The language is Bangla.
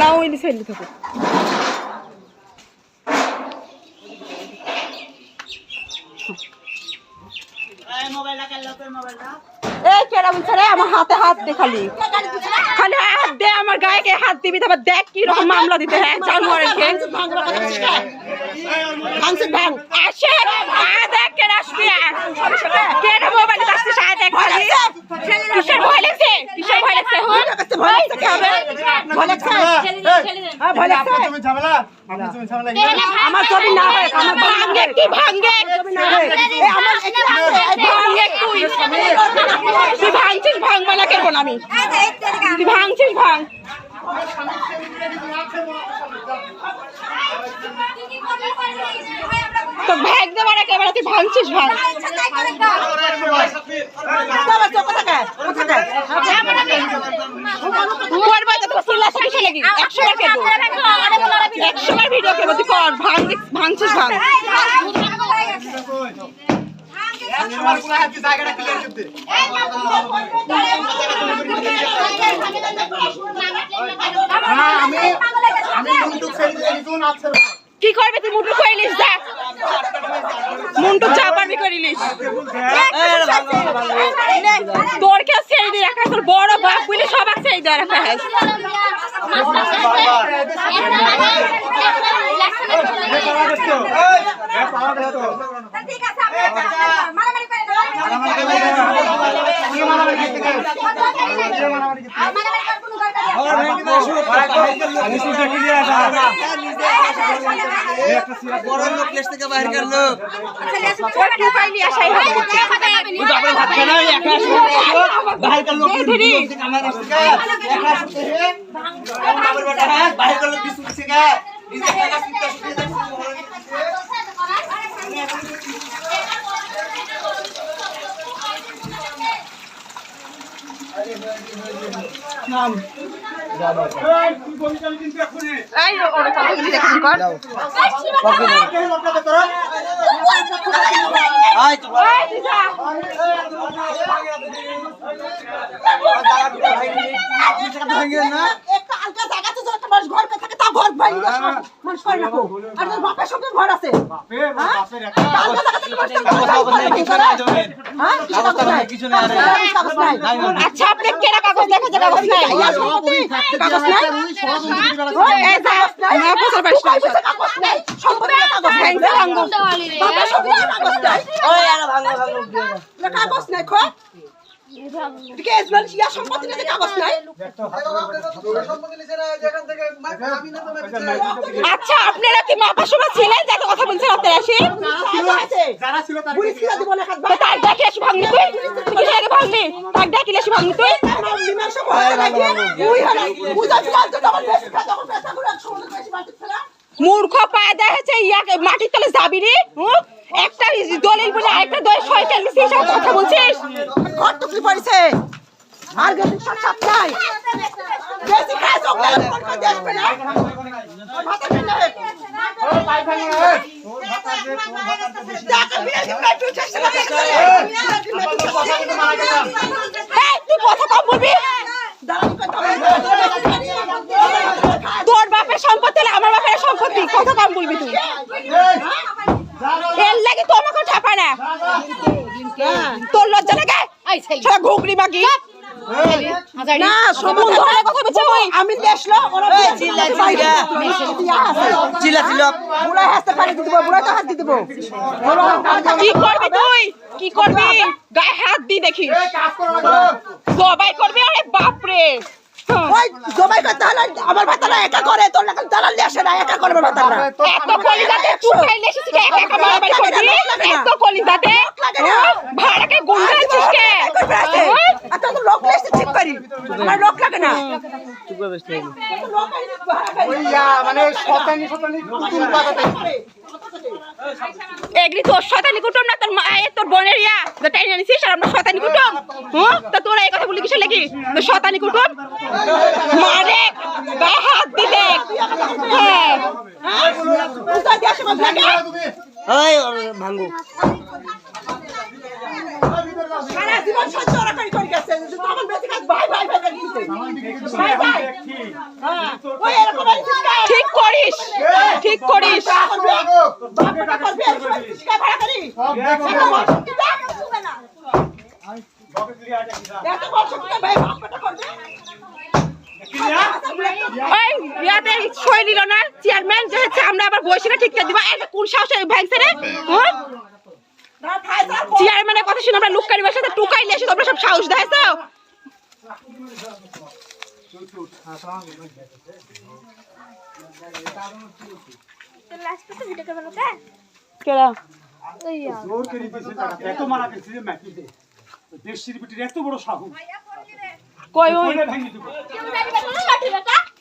না ওইলি সেলি থাকো এই কেডা বলছে রে আমার হাতে হাত দে খালি। খালি হাত দে আমার গায়ে গায়ে হাত দিবি? তারপর দেখ কি রকম মামলা দিতে হ্যাঁ জানুয়ারি কে। আসে আয় দেখ কেডা আসবি। কেডা মোবাইলে আসছিস আয় দেখ খালি। কিসের ভয় লাগছে? কিসের ভয় লাগছে? হ্যাঁ আমার ছবি না হয় আমার ভাঙ্গে কি ভাঙ্গে আমার ভাঙ্গে তুই তুই ভাঙছিস ভাঙবা না কেন আমি তুই ভাঙছিস ভাঙ তো ভাগ একেবারে তুই ভাঙছিস ভিডিও তুই কর ভাঙ ভাঙছিস ভাঙ। কি করবে তুই মুন্টু কইলিস যা মুন্টু পারবি করিলিস তোর কে সেই দিয়ে রাখা তোর বড় বাপ বলে সবাই সেই দিয়ে রাখা হ্যাঁ ঠিক আছে মারামারি করে মারামারি করার কোনো দরকার নেই ওর কি পাইলি আশাই হবে এই ওর কথা বলি দেখি কর ওই তুই যা একটা আলগা জায়গা আছে ঘর তা ঘর ভাই মানুষ করে রাখো আর তোর বাপের সঙ্গে ঘর আছে? আচ্ছা আপনি কেনা কাগজ দেখা যায় কাগজ নাই? কাগজ নাই? এই যা কাগজ নাই? কাগজ নাই? কাগজ নাই? কাগজ নাই খো আচ্ছা আপনারা কি মাপার সময় ছিলেন? যাতে কথা বলছেন আপনারা আসি তার ডাকি এসে ভাঙলি তুই? তুই কিসের আগে ভাঙলি? তার ডাকি এসে ভাঙলি তুই? মূর্খ পায় দেখেছে ইয়াকে মাটির তলে যাবি রে একটা দলিল বলে আরেকটা নিচ্ছে এসব কথা বলছিস? ঘর পড়েছে। আর গেছে সব সাপ নাই বেশি খায় চোখলে ফোন করে দিয়ে আসবে না ভাতা খেয়ে নেবে। তুই কথা কম বলবি। তোর বাপের সম্পত্তি আমার বাপের সম্পত্তি। কথা কম বলবি তুই। এর লাগে তো আমাকে ঠাপা না। তোর লজ্জা লাগে? সারা ঘুগরি বাকি। না সমুদ্র ধরে কথা বলছে ওই। আমি দেশলো ওরা চিল্লা চিল্লা। চিল্লা বুড়াই হাসতে পারি দিতে বুড়াই তো হাত দিতে কি করবি তুই? কি করবি? গায়ে হাত দি দেখি সবাই করবে? আরে বাপরে! ওই জবাই করতে হলে আমার ভাতারা একা করে তোর দালাল আসে না একা করে আমার ভাতারা। এত কলিজাতে তুই এসেছিস? কে একা একা মারামারি করবি এত কলিজাতে ভাড়াকে গুন্ডা কে? তো লোক লেসে ঠিক করি। আমার লোক লাগে না। মানে শতানি শতানি কুতুল পাতাতে এগুলি তোর শতানি কুটুম না? তোর মায়ের তোর বোনের ইয়া তো টাইনে আনিছিস আর আমরা শতানি কুটুম। হ্যাঁ তো তোরা এই কথা বলি কিসের লাগি? তো শতানি কুটুম? মারে গায়ে হাত দিলে হ্যাঁ। বুঝা দিয়ে আসে আমার লাগে সারা জীবন সহ্য ওরা করে করে গেছে। যদি আমার বেশি ভাই ভাই ভাই ভাই ভাই, ভাই। হ্যাঁ, ওই এরকম ঠিক করিস ঠিক করিস। করবে। ভাড়া করি। এত ভাই, করবে। সই নিল না। চেয়ারম্যান যে আমরা আবার বসে না ঠিকঠাক দিবা। কোন সাহসে ভাঙছে রে? না, চেয়ারম্যানের কথা শুনে আমরা লুকারি বাসাতে টুকাইলে এসে তোমরা সব সাহস দেখাইছো? কেডা জোর করে? দিয়েছে টাকা এত মারা যে দেশের বিটির এত বড় সাহস। কই ওই? ভেঙে দেবো কেউ জানি না, লাঠি বেটা